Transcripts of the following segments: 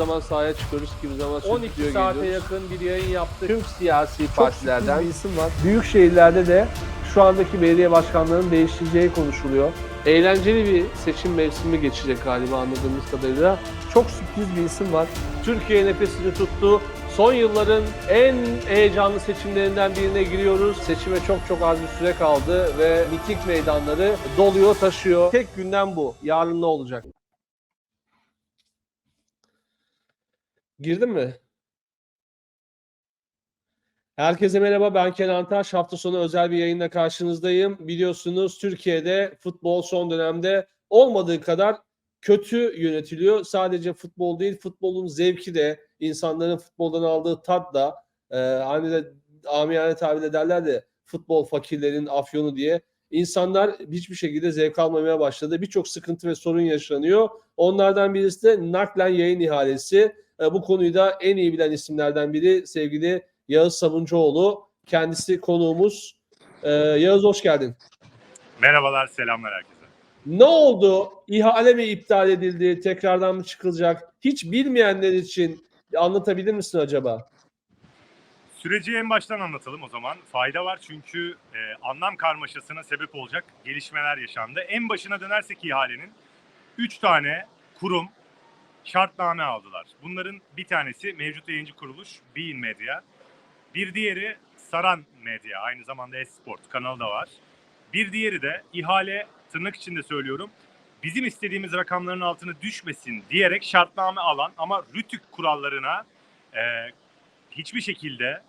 zaman sahaya çıkıyoruz, kimi zaman 12 stüdyoya saate geliyoruz. yakın bir yayın yaptık. Tüm siyasi Çok partilerden bir isim var. büyük şehirlerde de şu andaki belediye başkanlarının değişeceği konuşuluyor. Eğlenceli bir seçim mevsimi geçecek galiba anladığımız kadarıyla. Çok sürpriz bir isim var. Türkiye nefesini tuttu. Son yılların en heyecanlı seçimlerinden birine giriyoruz. Seçime çok çok az bir süre kaldı ve miting meydanları doluyor, taşıyor. Tek gündem bu. Yarın ne olacak? Girdin mi? Herkese merhaba ben Kenan Taş. Hafta sonu özel bir yayınla karşınızdayım. Biliyorsunuz Türkiye'de futbol son dönemde olmadığı kadar kötü yönetiliyor. Sadece futbol değil, futbolun zevki de, insanların futboldan aldığı tat da, e, hani de amiyane tabirle derler de futbol fakirlerin afyonu diye. İnsanlar hiçbir şekilde zevk almamaya başladı. Birçok sıkıntı ve sorun yaşanıyor. Onlardan birisi de naklen yayın ihalesi. E, bu konuyu da en iyi bilen isimlerden biri sevgili Yağız Sabuncuoğlu. Kendisi konuğumuz. E, Yağız hoş geldin. Merhabalar, selamlar herkese. Ne oldu? İhale mi iptal edildi? Tekrardan mı çıkılacak? Hiç bilmeyenler için anlatabilir misin acaba? Süreci en baştan anlatalım o zaman. Fayda var çünkü e, anlam karmaşasına sebep olacak gelişmeler yaşandı. En başına dönersek ihalenin 3 tane kurum şartname aldılar. Bunların bir tanesi mevcut yayıncı kuruluş Bein Media. Bir diğeri Saran Medya. Aynı zamanda Esport kanalı da var. Bir diğeri de ihale tırnak içinde söylüyorum. Bizim istediğimiz rakamların altına düşmesin diyerek şartname alan ama rütük kurallarına e, hiçbir şekilde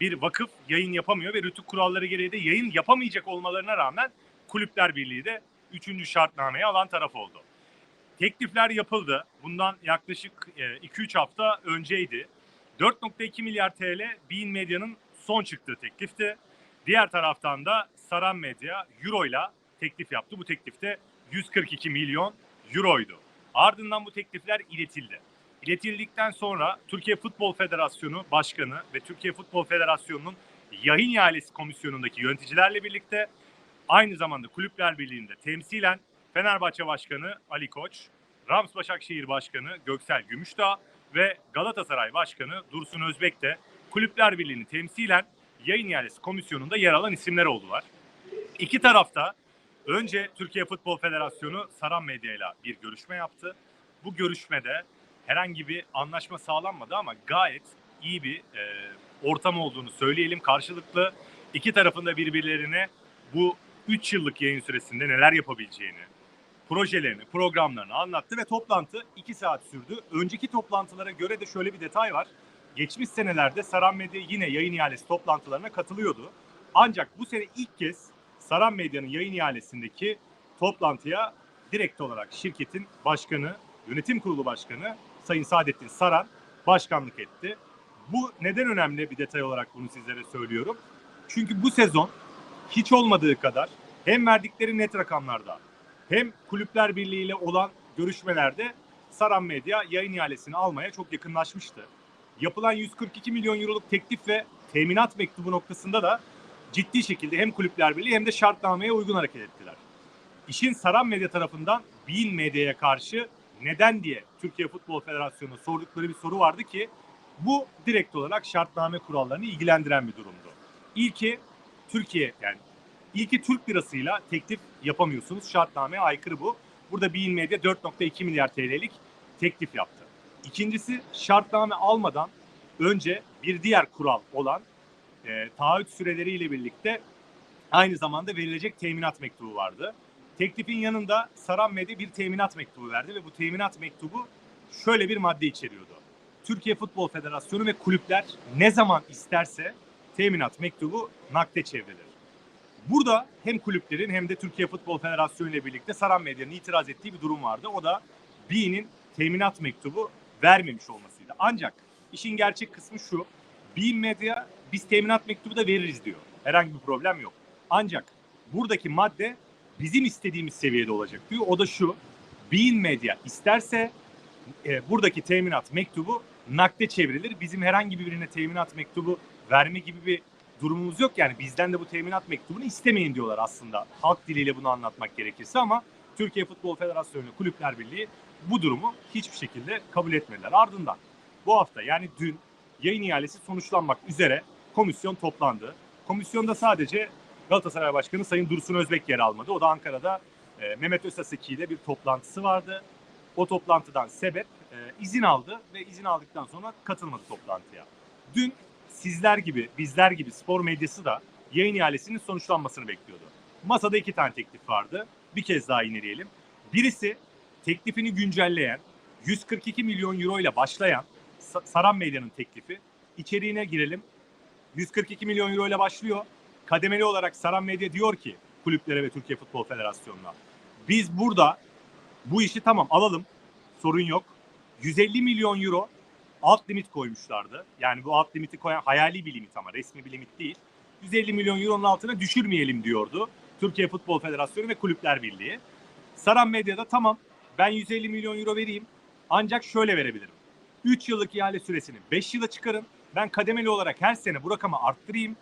bir vakıf yayın yapamıyor ve rütük kuralları gereği de yayın yapamayacak olmalarına rağmen Kulüpler Birliği de 3. şartnameyi alan taraf oldu. Teklifler yapıldı. Bundan yaklaşık e, 2-3 hafta önceydi. 4.2 milyar TL Bein Medya'nın son çıktığı teklifti. Diğer taraftan da Saran Medya Euro ile teklif yaptı. Bu teklifte 142 milyon Euro'ydu. Ardından bu teklifler iletildi. İletildikten sonra Türkiye Futbol Federasyonu Başkanı ve Türkiye Futbol Federasyonu'nun yayın ihalesi komisyonundaki yöneticilerle birlikte aynı zamanda Kulüpler Birliği'nde temsilen Fenerbahçe Başkanı Ali Koç, Rams Başakşehir Başkanı Göksel Gümüşdağ ve Galatasaray Başkanı Dursun Özbek de Kulüpler Birliği'ni temsilen yayın ihalesi komisyonunda yer alan isimler oldular. İki tarafta önce Türkiye Futbol Federasyonu Saran Medya ile bir görüşme yaptı. Bu görüşmede herhangi bir anlaşma sağlanmadı ama gayet iyi bir e, ortam olduğunu söyleyelim. Karşılıklı iki tarafında birbirlerine bu 3 yıllık yayın süresinde neler yapabileceğini, projelerini, programlarını anlattı ve toplantı 2 saat sürdü. Önceki toplantılara göre de şöyle bir detay var. Geçmiş senelerde Saran Medya yine yayın ihalesi toplantılarına katılıyordu. Ancak bu sene ilk kez Saran Medya'nın yayın ihalesindeki toplantıya direkt olarak şirketin başkanı, yönetim kurulu başkanı Sayın Saadettin Saran başkanlık etti. Bu neden önemli bir detay olarak bunu sizlere söylüyorum. Çünkü bu sezon hiç olmadığı kadar hem verdikleri net rakamlarda hem Kulüpler Birliği ile olan görüşmelerde Saran Medya yayın ihalesini almaya çok yakınlaşmıştı. Yapılan 142 milyon euroluk teklif ve teminat mektubu noktasında da ciddi şekilde hem Kulüpler Birliği hem de şartnameye uygun hareket ettiler. İşin Saran Medya tarafından Bein Medya'ya karşı neden diye Türkiye Futbol Federasyonu sordukları bir soru vardı ki bu direkt olarak şartname kurallarını ilgilendiren bir durumdu. İlki Türkiye yani ilki Türk lirasıyla teklif yapamıyorsunuz. Şartnameye aykırı bu. Burada Bein Medya 4.2 milyar TL'lik teklif yaptı. İkincisi şartname almadan önce bir diğer kural olan e, taahhüt süreleriyle birlikte aynı zamanda verilecek teminat mektubu vardı. Teklifin yanında Saran Medya bir teminat mektubu verdi ve bu teminat mektubu şöyle bir madde içeriyordu. Türkiye Futbol Federasyonu ve kulüpler ne zaman isterse teminat mektubu nakde çevrilir. Burada hem kulüplerin hem de Türkiye Futbol Federasyonu ile birlikte Saran Medya'nın itiraz ettiği bir durum vardı. O da Bean'in teminat mektubu vermemiş olmasıydı. Ancak işin gerçek kısmı şu. Bean Medya biz teminat mektubu da veririz diyor. Herhangi bir problem yok. Ancak buradaki madde bizim istediğimiz seviyede olacak diyor. O da şu. Bean Medya isterse e, buradaki teminat mektubu nakde çevrilir. Bizim herhangi birine teminat mektubu verme gibi bir durumumuz yok. Yani bizden de bu teminat mektubunu istemeyin diyorlar aslında. Halk diliyle bunu anlatmak gerekirse ama Türkiye Futbol Federasyonu Kulüpler Birliği bu durumu hiçbir şekilde kabul etmediler. Ardından bu hafta yani dün yayın ihalesi sonuçlanmak üzere komisyon toplandı. Komisyonda sadece Galatasaray Başkanı Sayın Dursun Özbek yer almadı. O da Ankara'da e, Mehmet Özaseki ile bir toplantısı vardı. O toplantıdan sebep e, izin aldı ve izin aldıktan sonra katılmadı toplantıya. Dün sizler gibi, bizler gibi spor medyası da yayın ihalesinin sonuçlanmasını bekliyordu. Masada iki tane teklif vardı. Bir kez daha ineleyelim. Birisi teklifini güncelleyen, 142 milyon euro ile başlayan Sa- Saran Medya'nın teklifi. İçeriğine girelim. 142 milyon euro ile başlıyor. Kademeli olarak Saran Medya diyor ki kulüplere ve Türkiye Futbol Federasyonu'na. Biz burada bu işi tamam alalım. Sorun yok. 150 milyon euro alt limit koymuşlardı. Yani bu alt limiti koyan hayali bir limit ama resmi bir limit değil. 150 milyon euronun altına düşürmeyelim diyordu. Türkiye Futbol Federasyonu ve Kulüpler Birliği. Saran Medya'da tamam ben 150 milyon euro vereyim ancak şöyle verebilirim. 3 yıllık ihale süresini 5 yıla çıkarın. Ben kademeli olarak her sene bu rakamı arttırayım.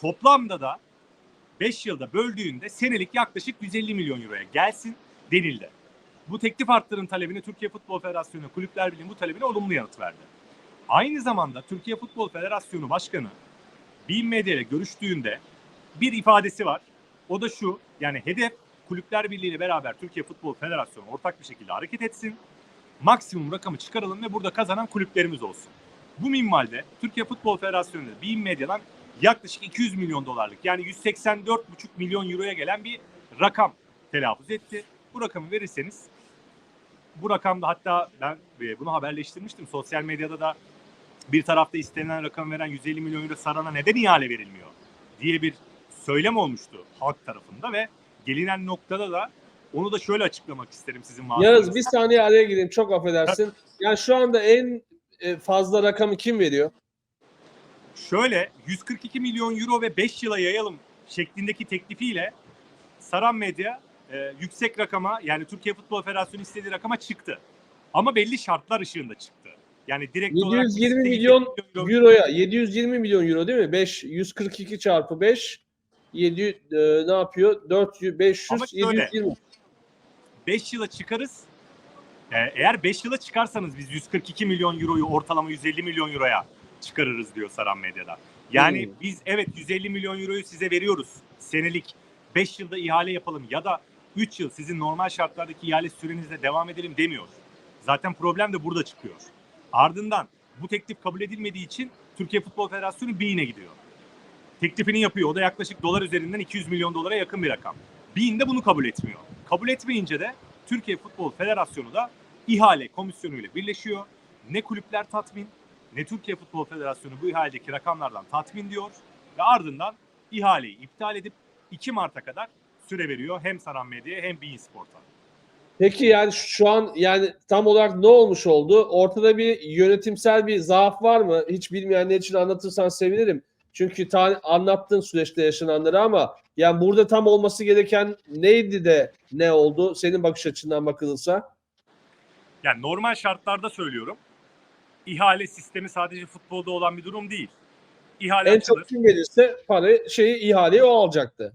Toplamda da 5 yılda böldüğünde senelik yaklaşık 150 milyon euroya gelsin denildi. Bu teklif arttırın talebini Türkiye Futbol Federasyonu Kulüpler Birliği bu talebine olumlu yanıt verdi. Aynı zamanda Türkiye Futbol Federasyonu Başkanı Bein Media ile görüştüğünde bir ifadesi var. O da şu yani hedef Kulüpler Birliği ile beraber Türkiye Futbol Federasyonu ortak bir şekilde hareket etsin. Maksimum rakamı çıkaralım ve burada kazanan kulüplerimiz olsun. Bu minvalde Türkiye Futbol Federasyonu ile Bein Media'dan yaklaşık 200 milyon dolarlık yani 184,5 milyon euroya gelen bir rakam telaffuz etti. Bu rakamı verirseniz bu rakamda hatta ben e, bunu haberleştirmiştim. Sosyal medyada da bir tarafta istenilen rakam veren 150 milyon euro Saran'a neden ihale verilmiyor diye bir söylem olmuştu halk tarafında ve gelinen noktada da onu da şöyle açıklamak isterim sizin Yağız mağdurunuz. bir saniye araya gireyim çok affedersin. Yani şu anda en e, fazla rakamı kim veriyor? Şöyle 142 milyon euro ve 5 yıla yayalım şeklindeki teklifiyle Saran Medya e, yüksek rakama yani Türkiye Futbol Federasyonu istediği rakama çıktı. Ama belli şartlar ışığında çıktı. Yani direkt olarak 720 istediği milyon euro- Euroya 720 milyon euro değil mi? 5 142 çarpı 5 7 e, ne yapıyor? 400 500 Ama şöyle, 720. 5 yıla çıkarız. Ee, eğer 5 yıla çıkarsanız biz 142 milyon euroyu ortalama 150 milyon euroya çıkarırız diyor Saran Medya'da. Yani Hmm. biz evet 150 milyon euroyu size veriyoruz senelik. 5 yılda ihale yapalım ya da 3 yıl sizin normal şartlardaki ihale sürenizle devam edelim demiyor. Zaten problem de burada çıkıyor. Ardından bu teklif kabul edilmediği için Türkiye Futbol Federasyonu BİN'e gidiyor. Teklifini yapıyor. O da yaklaşık dolar üzerinden 200 milyon dolara yakın bir rakam. BİN de bunu kabul etmiyor. Kabul etmeyince de Türkiye Futbol Federasyonu da ihale komisyonuyla birleşiyor. Ne kulüpler tatmin ne Türkiye Futbol Federasyonu bu ihaledeki rakamlardan tatmin diyor ve ardından ihaleyi iptal edip 2 Mart'a kadar süre veriyor hem Saran Medya'ya hem Bein Sport'a. Peki yani şu an yani tam olarak ne olmuş oldu? Ortada bir yönetimsel bir zaaf var mı? Hiç bilmeyenler için anlatırsan sevinirim. Çünkü ta- anlattın süreçte yaşananları ama yani burada tam olması gereken neydi de ne oldu? Senin bakış açından bakılırsa. Yani normal şartlarda söylüyorum. İhale sistemi sadece futbolda olan bir durum değil. İhale En açılır. çok kim verirse para şeyi ihaleyi o alacaktı.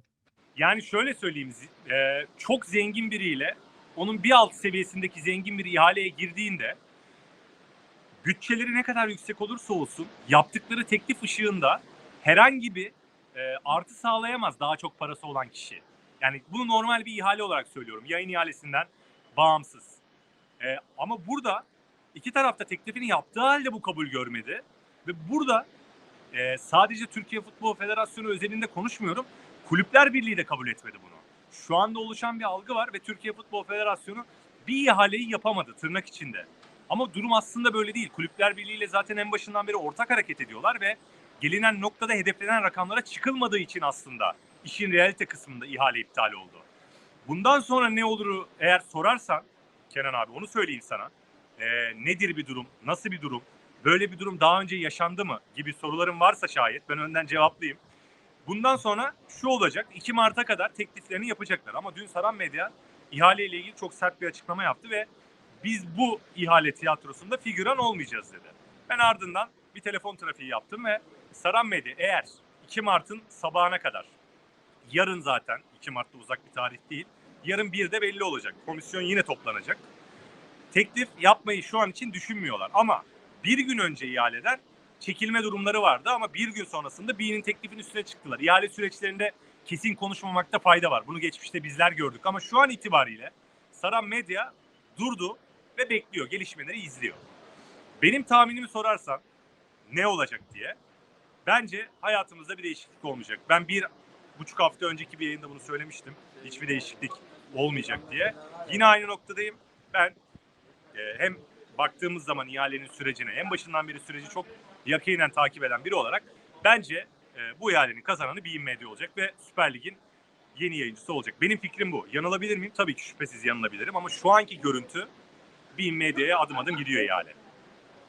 Yani şöyle söyleyeyim, e, çok zengin biriyle onun bir alt seviyesindeki zengin bir ihaleye girdiğinde bütçeleri ne kadar yüksek olursa olsun yaptıkları teklif ışığında herhangi bir e, artı sağlayamaz daha çok parası olan kişi. Yani bunu normal bir ihale olarak söylüyorum. Yayın ihalesinden bağımsız. E, ama burada iki tarafta teklifini yaptığı halde bu kabul görmedi. Ve burada e, sadece Türkiye Futbol Federasyonu özelinde konuşmuyorum. Kulüpler Birliği de kabul etmedi bunu. Şu anda oluşan bir algı var ve Türkiye Futbol Federasyonu bir ihaleyi yapamadı tırnak içinde. Ama durum aslında böyle değil. Kulüpler Birliği ile zaten en başından beri ortak hareket ediyorlar ve gelinen noktada hedeflenen rakamlara çıkılmadığı için aslında işin realite kısmında ihale iptal oldu. Bundan sonra ne olur eğer sorarsan Kenan abi onu söyleyeyim sana. Ee, nedir bir durum? Nasıl bir durum? Böyle bir durum daha önce yaşandı mı? Gibi soruların varsa şayet ben önden cevaplayayım. Bundan sonra şu olacak. 2 Mart'a kadar tekliflerini yapacaklar. Ama dün Saran Medya ihale ile ilgili çok sert bir açıklama yaptı ve biz bu ihale tiyatrosunda figüran olmayacağız dedi. Ben ardından bir telefon trafiği yaptım ve Saran Medya eğer 2 Mart'ın sabahına kadar yarın zaten 2 Mart'ta uzak bir tarih değil. Yarın bir de belli olacak. Komisyon yine toplanacak. Teklif yapmayı şu an için düşünmüyorlar. Ama bir gün önce ihaleden çekilme durumları vardı ama bir gün sonrasında B'nin teklifin üstüne çıktılar. İhale süreçlerinde kesin konuşmamakta fayda var. Bunu geçmişte bizler gördük ama şu an itibariyle Saran Medya durdu ve bekliyor. Gelişmeleri izliyor. Benim tahminimi sorarsan ne olacak diye. Bence hayatımızda bir değişiklik olmayacak. Ben bir buçuk hafta önceki bir yayında bunu söylemiştim. Hiçbir değişiklik olmayacak diye. Yine aynı noktadayım. Ben e, hem baktığımız zaman ihalenin sürecine en başından beri süreci çok yakinen takip eden biri olarak bence e, bu ihalenin kazananı Medya olacak ve Süper Lig'in yeni yayıncısı olacak. Benim fikrim bu. Yanılabilir miyim? Tabii ki şüphesiz yanılabilirim ama şu anki görüntü Medya'ya adım adım gidiyor ihale.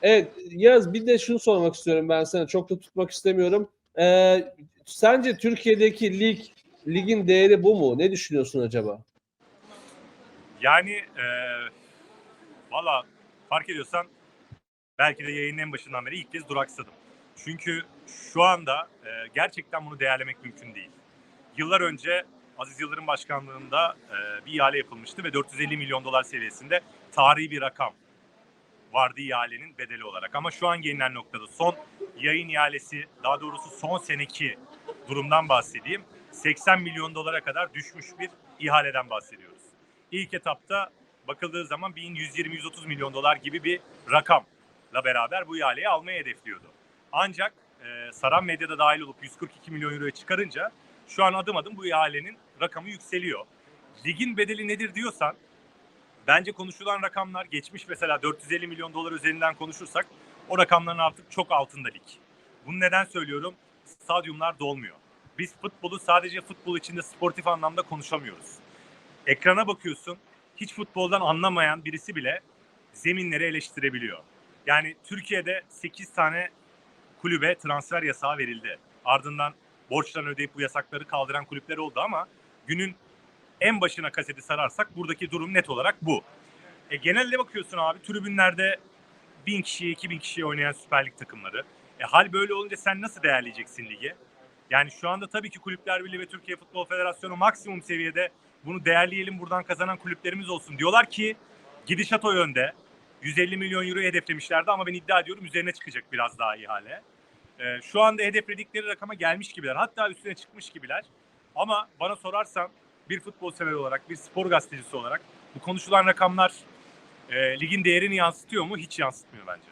Evet Yaz bir de şunu sormak istiyorum ben sana. Çok da tutmak istemiyorum. Ee, sence Türkiye'deki lig ligin değeri bu mu? Ne düşünüyorsun acaba? Yani e, valla fark ediyorsan belki de yayının en başından beri ilk kez duraksadım. Çünkü şu anda e, gerçekten bunu değerlemek mümkün değil. Yıllar önce Aziz Yıldırım başkanlığında e, bir ihale yapılmıştı ve 450 milyon dolar seviyesinde tarihi bir rakam vardı ihalenin bedeli olarak. Ama şu an gelinen noktada son yayın ihalesi daha doğrusu son seneki durumdan bahsedeyim. 80 milyon dolara kadar düşmüş bir ihaleden bahsediyoruz. İlk etapta bakıldığı zaman 120-130 milyon dolar gibi bir rakamla beraber bu ihaleyi almayı hedefliyordu. Ancak e, Saran Medya'da dahil olup 142 milyon euroya çıkarınca şu an adım adım bu ihalenin rakamı yükseliyor. Ligin bedeli nedir diyorsan bence konuşulan rakamlar geçmiş mesela 450 milyon dolar üzerinden konuşursak o rakamların artık çok altında lig. Bunu neden söylüyorum? Stadyumlar dolmuyor. Biz futbolu sadece futbol içinde sportif anlamda konuşamıyoruz. Ekrana bakıyorsun, hiç futboldan anlamayan birisi bile zeminleri eleştirebiliyor. Yani Türkiye'de 8 tane kulübe transfer yasağı verildi. Ardından borçlarını ödeyip bu yasakları kaldıran kulüpler oldu ama günün en başına kaseti sararsak buradaki durum net olarak bu. E, genelde bakıyorsun abi tribünlerde 1000 kişiye 2000 kişiye oynayan Süper Lig takımları. E, hal böyle olunca sen nasıl değerleyeceksin ligi? Yani şu anda tabii ki Kulüpler Birliği ve Türkiye Futbol Federasyonu maksimum seviyede bunu değerleyelim buradan kazanan kulüplerimiz olsun diyorlar ki gidişat o yönde. 150 milyon euro hedeflemişlerdi ama ben iddia ediyorum üzerine çıkacak biraz daha ihale. Ee, şu anda hedefledikleri rakama gelmiş gibiler. Hatta üstüne çıkmış gibiler. Ama bana sorarsan bir futbol sever olarak, bir spor gazetecisi olarak bu konuşulan rakamlar e, ligin değerini yansıtıyor mu? Hiç yansıtmıyor bence.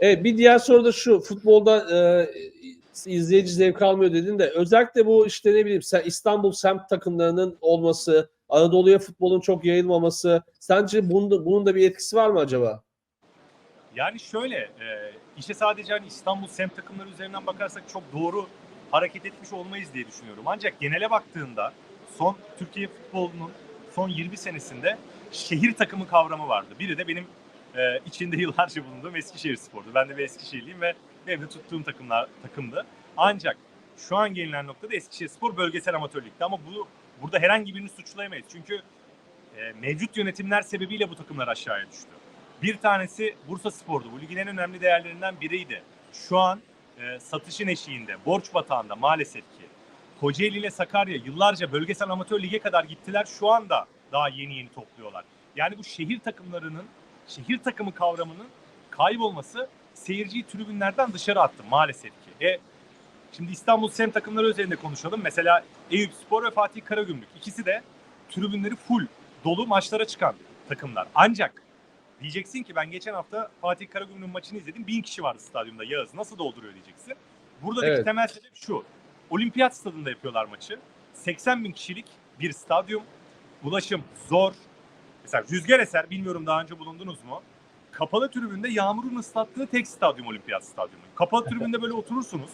Evet bir diğer soru da şu. Futbolda e, izleyici zevk almıyor dedin de özellikle bu işte ne bileyim sen İstanbul semt takımlarının olması, Anadolu'ya futbolun çok yayılmaması sence bunun da, bunun da bir etkisi var mı acaba? Yani şöyle, e, işe sadece hani İstanbul semt takımları üzerinden bakarsak çok doğru hareket etmiş olmayız diye düşünüyorum. Ancak genele baktığında son Türkiye futbolunun son 20 senesinde şehir takımı kavramı vardı. Biri de benim e, içinde yıllarca bulunduğum Eskişehir Spor'du. Ben de bir Eskişehirliyim ve benim de tuttuğum takımlar takımdı. Ancak şu an gelinen noktada Eskişehir Spor bölgesel amatör ligde ama bu burada herhangi birini suçlayamayız. Çünkü e, mevcut yönetimler sebebiyle bu takımlar aşağıya düştü. Bir tanesi Bursa Spor'du. Bu ligin en önemli değerlerinden biriydi. Şu an e, satışın eşiğinde, borç batağında maalesef ki. Kocaeli ile Sakarya yıllarca bölgesel amatör lige kadar gittiler. Şu anda daha yeni yeni topluyorlar. Yani bu şehir takımlarının, şehir takımı kavramının kaybolması seyirciyi tribünlerden dışarı attı maalesef ki. E, şimdi İstanbul Sem takımları üzerinde konuşalım. Mesela Eyüp Spor ve Fatih Karagümrük. İkisi de tribünleri full dolu maçlara çıkan takımlar. Ancak Diyeceksin ki ben geçen hafta Fatih Karagümrük'ün maçını izledim. Bin kişi vardı stadyumda. Yağız nasıl dolduruyor diyeceksin. Buradaki Evet. temel sebep şu. Olimpiyat stadında yapıyorlar maçı. 80 bin kişilik bir stadyum. Ulaşım zor. Mesela Rüzgar Eser bilmiyorum daha önce bulundunuz mu? Kapalı tribünde yağmurun ıslattığı tek stadyum Olimpiyat Stadyumu. Kapalı tribünde böyle oturursunuz.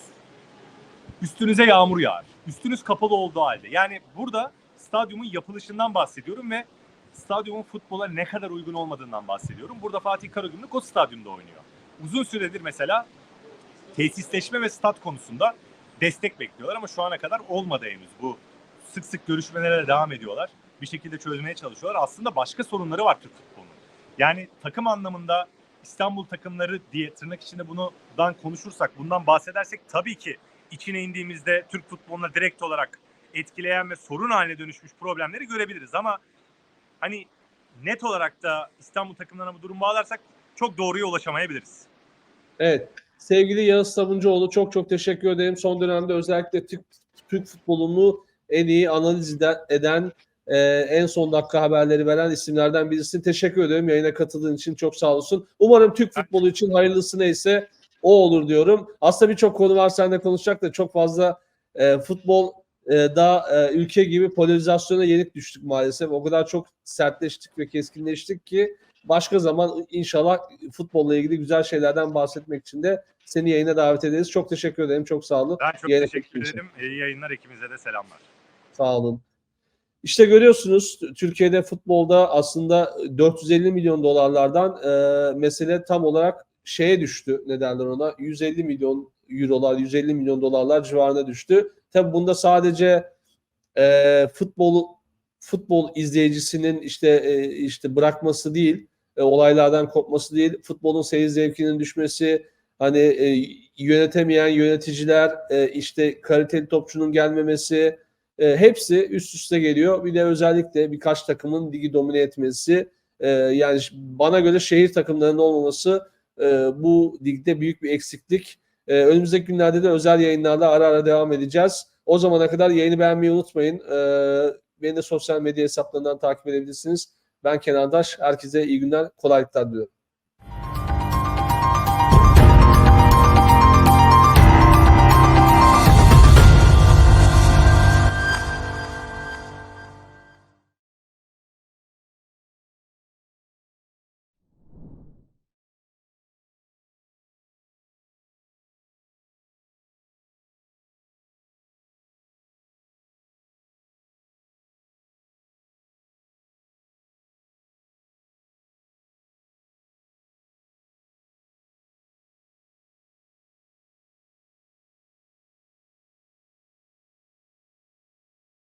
Üstünüze yağmur yağar. Üstünüz kapalı olduğu halde. Yani burada stadyumun yapılışından bahsediyorum ve stadyumun futbola ne kadar uygun olmadığından bahsediyorum. Burada Fatih Karagümrük o stadyumda oynuyor. Uzun süredir mesela tesisleşme ve stat konusunda destek bekliyorlar ama şu ana kadar olmadı henüz. Bu sık sık görüşmelere de devam ediyorlar. Bir şekilde çözmeye çalışıyorlar. Aslında başka sorunları var Türk. Yani takım anlamında İstanbul takımları diye tırnak içinde bundan konuşursak, bundan bahsedersek tabii ki içine indiğimizde Türk futboluna direkt olarak etkileyen ve sorun haline dönüşmüş problemleri görebiliriz. Ama hani net olarak da İstanbul takımlarına bu durum bağlarsak çok doğruya ulaşamayabiliriz. Evet. Sevgili Yağız Sabuncuoğlu çok çok teşekkür ederim. Son dönemde özellikle Türk, Türk futbolunu en iyi analiz eden, e, en son dakika haberleri veren isimlerden birisin. Teşekkür ederim yayına katıldığın için çok sağ olsun. Umarım Türk futbolu için hayırlısı neyse o olur diyorum. Aslında birçok konu var seninle konuşacak da çok fazla e, futbol e, daha e, ülke gibi polarizasyona yenik düştük maalesef. O kadar çok sertleştik ve keskinleştik ki başka zaman inşallah futbolla ilgili güzel şeylerden bahsetmek için de seni yayına davet ederiz. Çok teşekkür ederim. Çok sağ olun. Ben çok Yayına teşekkür ederim. İyi yayınlar. Ekimize de selamlar. Sağ olun. İşte görüyorsunuz Türkiye'de futbolda aslında 450 milyon dolarlardan e, mesele tam olarak şeye düştü. Ne derler ona? 150 milyon eurolar, 150 milyon dolarlar civarına düştü. Tabi bunda sadece e, futbol futbol izleyicisinin işte e, işte bırakması değil, e, olaylardan kopması değil, futbolun seyir zevkinin düşmesi, hani e, yönetemeyen yöneticiler, e, işte kaliteli topçunun gelmemesi, e, hepsi üst üste geliyor. Bir de özellikle birkaç takımın ligi domine etmesi, e, yani bana göre şehir takımlarının olmaması e, bu ligde büyük bir eksiklik. E, önümüzdeki günlerde de özel yayınlarla ara ara devam edeceğiz. O zamana kadar yayını beğenmeyi unutmayın. E, beni de sosyal medya hesaplarından takip edebilirsiniz. Ben Kenan Daş. Herkese iyi günler, kolaylıklar diliyorum.